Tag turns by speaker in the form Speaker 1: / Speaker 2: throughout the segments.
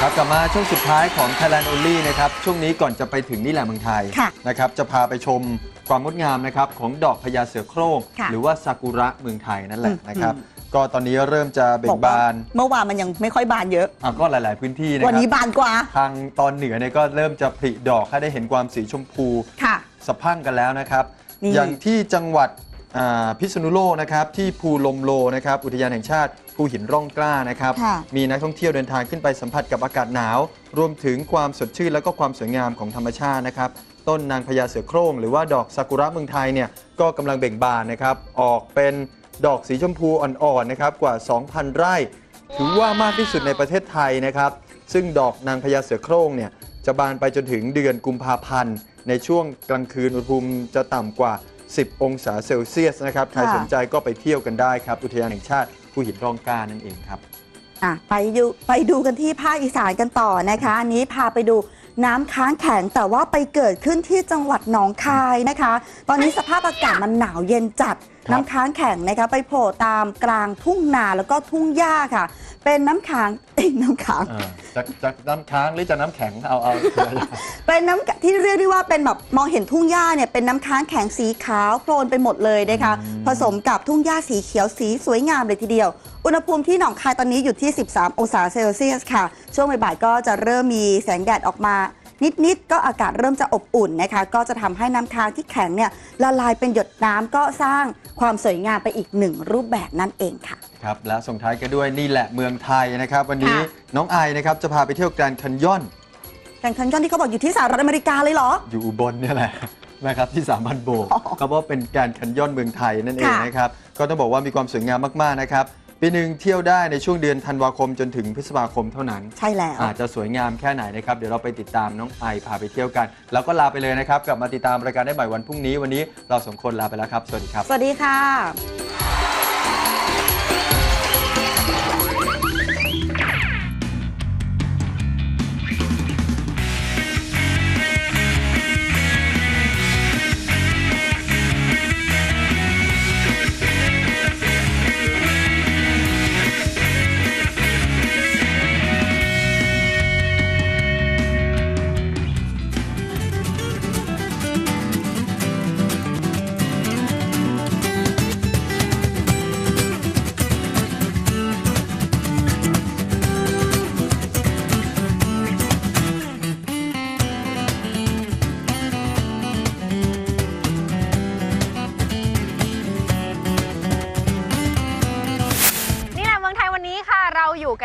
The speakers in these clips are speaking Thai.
Speaker 1: ครับกลับมาช่วงสุดท้ายของ Thailand Only นะครับช่วงนี้ก่อนจะไปถึงนี่แหละเมืองไทย
Speaker 2: ค่ะ
Speaker 1: นะครับจะพาไปชมความงดงามนะครับของดอกพญาเสือโคร่ง
Speaker 2: ค่ะ
Speaker 1: หรือว่าซากุระเมืองไทยนั่นแหละ
Speaker 2: อืม
Speaker 1: นะครับ
Speaker 2: อืม
Speaker 1: ก็ตอนนี้เริ่มจะเบ่
Speaker 2: บ
Speaker 1: ง
Speaker 2: อกว่า
Speaker 1: บาน
Speaker 2: เมื่อวานมันยังไม่ค่อยบานเยอะ
Speaker 1: อะก็หลาย ๆพื้นที่นะค
Speaker 2: วัน
Speaker 1: รั
Speaker 2: นี้บานกว่า
Speaker 1: ทางตอนเหนือเนี่ยก็เริ่มจะผลิดอกให้ได้เห็นความสีชมพู
Speaker 2: ค่ะ
Speaker 1: สะพรั่งกันแล้วนะครับ
Speaker 2: นี่
Speaker 1: อย่างที่จังหวัดอ่าพิษณุโลกนะครับที่ภูลมโลนะครับอุทยานแห่งชาติ ภูหินร่องกล้านะครับ
Speaker 2: ค่ะ
Speaker 1: มีนักท่องเที่ยวเดินทางขึ้นไปสัมผัสกับอากาศหนาว รวมถึงความสดชื่นและก็ความสวยงามของธรรมชาตินะครับ ต้นนางพญาเสือโคร่งหรือว่าดอกซากุระเมืองไทยเนี่ยก็กำลังเบ่งบานนะครับ ออกเป็นดอกสีชมพูอ่อนๆนะครับกว่า 2,000 ไร่ ถือว่ามากที่สุดในประเทศไทยนะครับ ซึ่งดอกนางพญาเสือโคร่งเนี่ยจะบานไปจนถึงเดือนกุมภาพันธ์ ในช่วงกลางคืนอุณหภูมิจะต่ำกว่า 10 องศาเซลเซียสนะครับ ใคร
Speaker 2: ค่ะ
Speaker 1: สนใจก็ไปเที่ยวกันได้ครับ อุทยานแห่งชาติ ภูหินร่องกล้านั่นเองครับ
Speaker 2: อะไปดูไปดูกันที่ภาคอีสานกันต่อนะคะอันนี้พาไปดู น้ำค้างแข็งแต่ว่าไปเกิดขึ้นที่จังหวัดหนองคายนะคะ ตอนนี้สภาพอากาศมันหนาวเย็นจัด
Speaker 1: ครับ
Speaker 2: น้ำค้างแข็งนะคะไปโผล่ตามกลางทุ่งนาแล้วก็ทุ่งหญ้าค่ะ เป็นน้ำค้างเอ้ยน้ำค้าง
Speaker 1: จะจะน้ำค้างหรือจะน้ำแข็งเอาเอา
Speaker 2: เป็นน้ำที่เรียกได้ว่าเป็นแบบมองเห็นทุ่งหญ้าเนี่ยเป็นน้ำค้างแข็งสีขาวโพลนไปหมดเลยนะคะ
Speaker 1: อืม
Speaker 2: ผสมกับทุ่งหญ้าสีเขียวสีสวยงามเลยทีเดียว อุณหภูมิที่หนองคายตอนนี้อยู่ที่ 13 องศาเซลเซียสค่ะ ช่วงบ่ายๆก็จะเริ่มมีแสงแดดออกมานิด ๆ ก็อากาศเริ่มจะอบอุ่นนะคะ ก็จะทำให้น้ำค้างที่แข็งเนี่ยละลายเป็นหยดน้ำก็สร้างความสวยงามไปอีกหนึ่งรูปแบบนั่นเองค่ะ
Speaker 1: ครับ และส่งท้ายกันด้วยนี่แหละเมืองไทยนะครับ วันนี้
Speaker 2: ค่ะ
Speaker 1: น้องไอนะครับจะพาไปเที่ยวแกรนด์แคันยอน
Speaker 2: แข่งขันยอนที่เขาบอกอยู่ที่สหรัฐอเมริกาเลยเหรอ
Speaker 1: อยู่อุบลเนี่ยแหละนะครับที่สามพันโบก
Speaker 2: อ๋อ
Speaker 1: ก็เพราะเป็นการแคนยอนเมืองไทยนั่นเอง
Speaker 2: ค่ะ
Speaker 1: นะครับก็ต้องบอกว่ามีความสวยงามมากๆนะครับ ปีหนึ่งเที่ยวได้ในช่วงเดือนธันวาคมจนถึงพฤษภาคมเท่านั้น
Speaker 2: ใช่แล้ว
Speaker 1: อาจจะสวยงามแค่ไหนนะครับ เดี๋ยวเราไปติดตามน้องไอพาไปเที่ยวกัน แล้วก็ลาไปเลยนะครับ กลับมาติดตามรายการได้ใหม่วันพรุ่งนี้ วันนี้เราสองคนลาไปแล้วครับ สวัสดีครับ
Speaker 2: สวัสดีค่ะ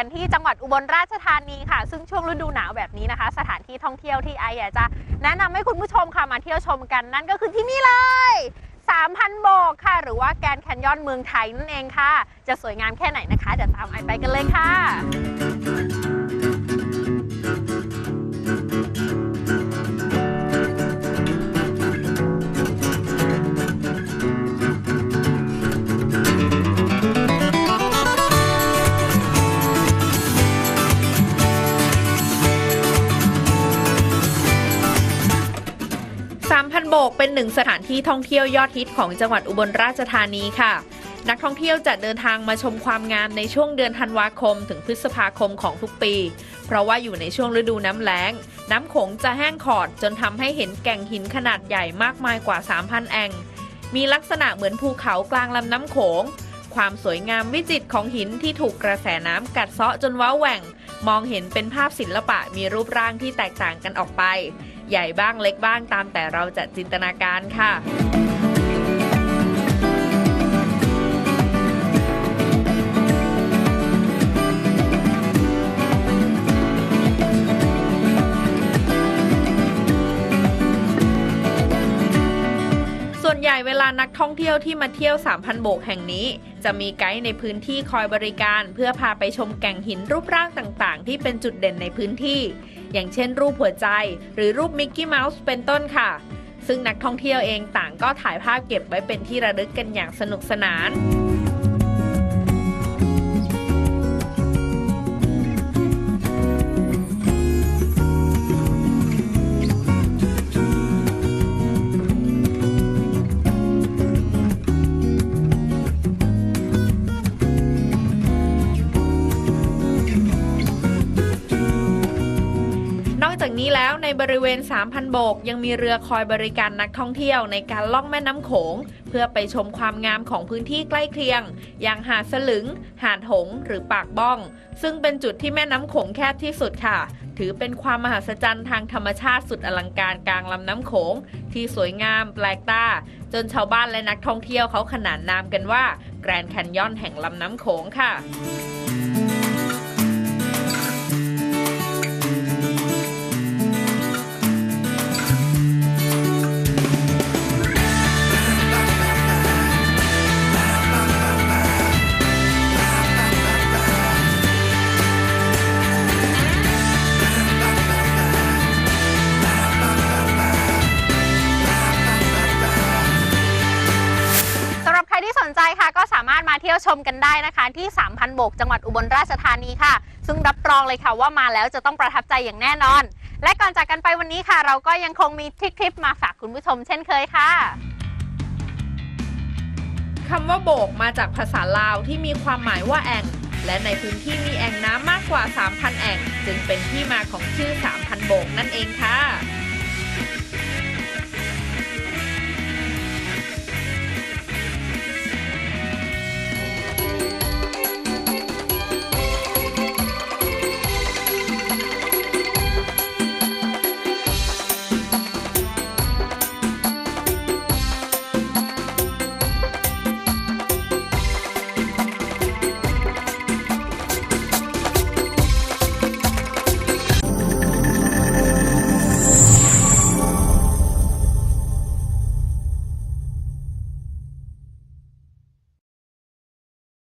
Speaker 3: กันที่จังหวัดอุบลราชธานีค่ะ ซึ่งช่วงฤดูหนาวแบบนี้นะคะ สถานที่ท่องเที่ยวที่ไออยากจะแนะนำให้คุณผู้ชมค่ะมาเที่ยวชมกันนั่นก็คือที่นี่เลย3,000โบกค่ะ หรือว่าแกนแคนยอนเมืองไทยนั่นเองค่ะ จะสวยงามแค่ไหนนะคะเดี๋ยวตามไอไปกันเลยค่ะ
Speaker 4: หนึ่งสถานที่ท่องเที่ยวยอดฮิตของจังหวัดอุบลราชธานีค่ะ นักท่องเที่ยวจะเดินทางมาชมความงามในช่วงเดือนธันวาคม ถึงพฤษภาคมของทุกปี เพราะว่าอยู่ในช่วงฤดูน้ำแล้ง น้ำโขงจะแห้งขอดจนทำให้เห็นแก่งหินขนาดใหญ่มากมายกว่า 3,000 แองมีลักษณะเหมือนภูเขากลางลำน้ำโขง ความสวยงามวิจิตรของหินที่ถูกกระแสน้ำกัดเซาะจนว้าแหว่ง มองเห็นเป็นภาพศิลปะมีรูปร่างที่แตกต่างกันออกไป ใหญ่บ้างเล็กบ้างตามแต่เราจะจินตนาการค่ะ ใหญ่เวลานักท่องเที่ยวที่มาเที่ยว 3,000 โบกแห่งนี้ จะมีไกด์ในพื้นที่คอยบริการ เพื่อพาไปชมแก่งหินรูปร่างต่างๆ ที่เป็นจุดเด่นในพื้นที่ อย่างเช่น รูปหัวใจ หรือรูปมิกกี้เมาส์เป็นต้นค่ะ ซึ่งนักท่องเที่ยวเองต่างก็ถ่ายภาพเก็บไว้เป็นที่ระลึกกันอย่างสนุกสนาน นี้แล้วในบริเวณ 3,000 โบก ยังมีเรือคอยบริการนักท่องเที่ยวในการล่องแม่น้ำโขง เพื่อไปชมความงามของพื้นที่ใกล้เคียง อย่างหาดสลึง หาดหง หรือปากบ้อง ซึ่งเป็นจุดที่แม่น้ำโขงแคบที่สุดค่ะ ถือเป็นความมหัศจรรย์ทางธรรมชาติสุดอลังการกลางลำน้ำโขง ที่สวยงามแปลกตาจนชาวบ้านและนักท่องเที่ยวเขาขนานนามกันว่า แกรนด์แคนยอนแห่งลำน้ำโขงค่ะ
Speaker 3: ที่ยวชมกันได้นะคะ ที่3,000โบกจังหวัดอุบลราชธานีค่ะ ซึ่งรับรองเลยค่ะว่ามาแล้วจะต้องประทับใจอย่างแน่นอน และก่อนจากกันไปวันนี้ค่ะ เราก็ยังคงมีทริคคลิปมาฝากคุณผู้ชมเช่นเคยค่ะ
Speaker 4: คำว่าโบกมาจากภาษาลาวที่มีความหมายว่าแอ่ง และในพื้นที่มีแอ่งน้ำมากกว่า 3,000 แอ่ง จึงเป็นที่มาของชื่อ 3,000 โบกนั่นเองค่ะ